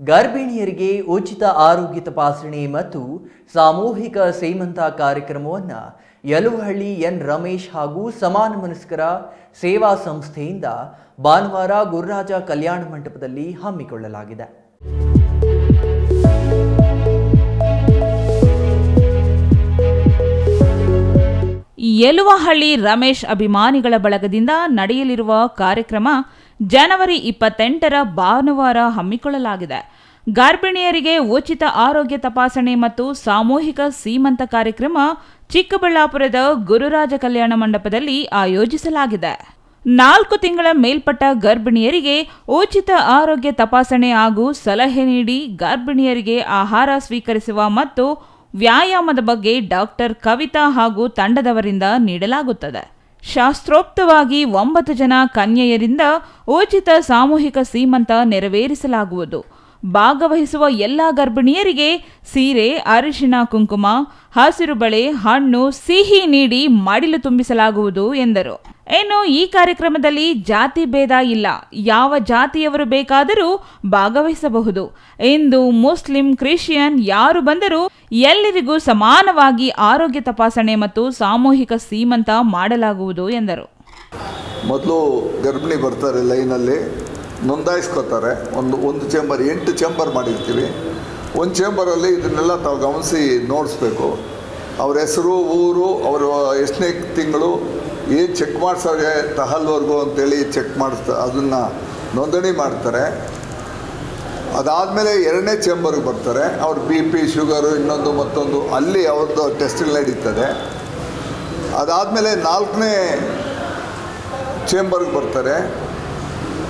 ಗರ್ಭಿಣಿಯರಿಗೆ ಉಚಿತ ಆರೋಗ್ಯ ತಪಾಸಣೆ ಮತ್ತು ಸಾಮೂಹಿಕ ಸೇಮಂತ ಕಾರ್ಯಕ್ರಮವನ್ನು ಯಲುಹಳ್ಳಿ ಎನ್ ರಮೇಶ್ ಹಾಗೂ ಸಮಾನ ಮನಸ್ಕರ ಸೇವಾ ಸಂಸ್ಥೆಯಿಂದ ಭಾನುವಾರ ಗುರುರಾಜ ಕಲ್ಯಾಣ ಮಂಟಪದಲ್ಲಿ ಹಮ್ಮಿಕೊಳ್ಳಲಾಗಿದೆ. ಯಲುವಹಳ್ಳಿ ರಮೇಶ್ ಅಭಿಮಾನಿಗಳ ಬಳಗದಿಂದ ನಡೆಯಲಿರುವ ಕಾರ್ಯಕ್ರಮ ಜನವರಿ ಇಪ್ಪತ್ತೆಂಟರ ಭಾನುವಾರ ಹಮ್ಮಿಕೊಳ್ಳಲಾಗಿದೆ. ಗರ್ಭಿಣಿಯರಿಗೆ ಉಚಿತ ಆರೋಗ್ಯ ತಪಾಸಣೆ ಮತ್ತು ಸಾಮೂಹಿಕ ಸೀಮಂತ ಕಾರ್ಯಕ್ರಮ ಚಿಕ್ಕಬಳ್ಳಾಪುರದ ಗುರುರಾಜ ಕಲ್ಯಾಣ ಮಂಟಪದಲ್ಲಿ ಆಯೋಜಿಸಲಾಗಿದೆ. ನಾಲ್ಕು ತಿಂಗಳ ಮೇಲ್ಪಟ್ಟ ಗರ್ಭಿಣಿಯರಿಗೆ ಉಚಿತ ಆರೋಗ್ಯ ತಪಾಸಣೆ ಹಾಗೂ ಸಲಹೆ ನೀಡಿ ಗರ್ಭಿಣಿಯರಿಗೆ ಆಹಾರ ಸ್ವೀಕರಿಸುವ ಮತ್ತು ವ್ಯಾಯಾಮದ ಬಗ್ಗೆ ಡಾಕ್ಟರ್ ಕವಿತಾ ಹಾಗೂ ತಂಡದವರಿಂದ ನೀಡಲಾಗುತ್ತದೆ. ಶಾಸ್ತ್ರೋಕ್ತವಾಗಿ ಒಂಬತ್ತು ಜನ ಕನ್ಯೆಯರಿಂದ ಉಚಿತ ಸಾಮೂಹಿಕ ಸೀಮಂತ ನೆರವೇರಿಸಲಾಗುವುದು. ಭಾಗವಹಿಸುವ ಎಲ್ಲ ಗರ್ಭಿಣಿಯರಿಗೆ ಸೀರೆ, ಅರಿಶಿಣ, ಕುಂಕುಮ, ಹಸಿರು ಬಳೆ, ಹಣ್ಣು, ಸಿಹಿ ನೀಡಿ ಮಡಿಲು ತುಂಬಿಸಲಾಗುವುದು ಎಂದರು. ಇನ್ನು ಈ ಕಾರ್ಯಕ್ರಮದಲ್ಲಿ ಜಾತಿ ಭೇದ ಇಲ್ಲ. ಯಾವ ಜಾತಿಯವರು ಬೇಕಾದರೂ ಭಾಗವಹಿಸಬಹುದು. ಇಂದು ಮುಸ್ಲಿಂ, ಕ್ರಿಶ್ಚಿಯನ್ ಯಾರು ಬಂದರೂ ಎಲ್ಲರಿಗೂ ಸಮಾನವಾಗಿ ಆರೋಗ್ಯ ತಪಾಸಣೆ ಮತ್ತು ಸಾಮೂಹಿಕ ಸೀಮಂತ ಮಾಡಲಾಗುವುದು ಎಂದರು. ಮೊದಲು ಗರ್ಭಿಣಿ ಬರ್ತಾರೆ ಲೈನಲ್ಲಿ ನೋಂದಾಯಿಸ್ಕೋತಾರೆ ಒಂದು ಒಂದು ಚೇಂಬರ್, ಎಂಟು ಚೇಂಬರ್ ಮಾಡಿರ್ತೀವಿ. ಒಂದು ಚೇಂಬರಲ್ಲಿ ಇದನ್ನೆಲ್ಲ ತಾವು ಗಮನಿಸಿ ನೋಡಿಸ್ಬೇಕು. ಅವ್ರ ಹೆಸರು, ಊರು, ಅವರು ಎಷ್ಟನೇ ತಿಂಗಳು, ಏನು ಚೆಕ್ ಮಾಡಿಸೋರಿಗೆ ತಹಲ್ವರೆಗೂ ಅಂತೇಳಿ ಚೆಕ್ ಮಾಡಿಸ್ತಾ ಅದನ್ನು ನೋಂದಣಿ ಮಾಡ್ತಾರೆ. ಅದಾದಮೇಲೆ ಎರಡನೇ ಚೇಂಬರ್ಗೆ ಬರ್ತಾರೆ. ಅವ್ರ ಬಿ ಪಿ ಶುಗರು ಇನ್ನೊಂದು ಮತ್ತೊಂದು ಅಲ್ಲಿ ಅವ್ರದ್ದು ಟೆಸ್ಟ್ಗಳು ನಡೀತದೆ. ಅದಾದಮೇಲೆ ನಾಲ್ಕನೇ ಚೇಂಬರ್ಗೆ ಬರ್ತಾರೆ.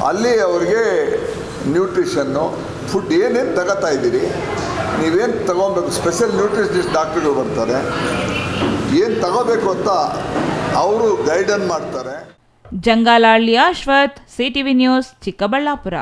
ಅಲ್ಲಿ ಅವ್ರಿಗೆ ನ್ಯೂಟ್ರಿಷನ್ನು ಫುಡ್ ಏನೇನು ತಗೋತಾ ಇದ್ದೀರಿ? ನೀವೇನು ತಗೊಬೇಕು? ಸ್ಪೆಷಲ್ ನ್ಯೂಟ್ರಿಷನಿಸ್ಟ್ ಡಾಕ್ಟರ್ಗಳು ಬರ್ತಾರೆ. ಏನು ತಗೋಬೇಕು ಅಂತ ಅವರು ಗೈಡನ್ ಮಾಡ್ತಾರೆ. Jangalahalli Ashwath CTV news Chikkaballapur.